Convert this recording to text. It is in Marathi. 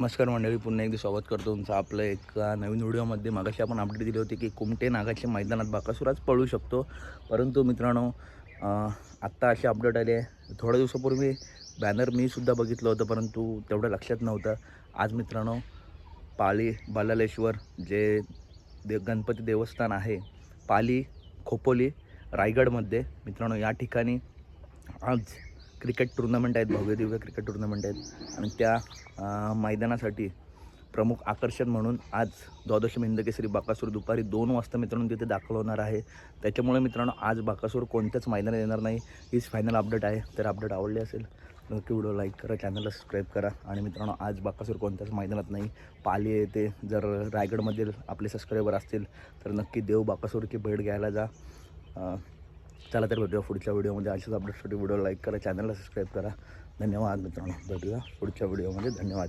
नमस्कार मंडळी पुन्हा एकदा स्वागत करतो तुमचं आपलं एका नवीन व्हिडिओमध्ये. मागाशी आपण अपडेट दिली होती की कुमटे नागाच्या मैदानात बाकासूर पळू शकतो. परंतु मित्रांनो आत्ता असे अपडेट आले थोड्या दिवसापूर्वी बॅनर मीसुद्धा बघितलं होतं परंतु तेवढं लक्षात नव्हतं. आज मित्रांनो पाली बालालेश्वर जे दे गणपती देवस्थान आहे पाली खोपोली रायगडमध्ये मित्रांनो या ठिकाणी आज क्रिकेट टुर्नामेंट आहेत भव्यदिव्य क्रिकेट टुर्नामेंट आहेत. आणि त्या मैदानासाठी प्रमुख आकर्षण म्हणून आज द्वादश हिंदकेसरी बाकासूर दुपारी दोन वाजता मित्रांनो तिथे दाखल होणार आहे. त्याच्यामुळे मित्रांनो आज बाकासूर कोणत्याच मैदानात येणार नाही. हीच फायनल अपडेट आहे. तर अपडेट आवडली असेल तर नक्की व्हिडिओ लाईक करा चॅनलला सबस्क्राईब करा. आणि मित्रांनो आज बाकासूर कोणत्याच मैदानात नाही. पाली येते जर रायगडमधील आपले सबस्क्रायबर असतील तर नक्की देव बाकासूरची भेट घ्यायला जा. चला तर भेटूया पुढच्या व्हिडिओमध्ये. अशाच छोटी व्हिडिओ लाईक करा चॅनलला सबस्क्राईब करा. धन्यवाद मित्रांनो. भेटूया पुढच्या व्हिडिओमध्ये. धन्यवाद.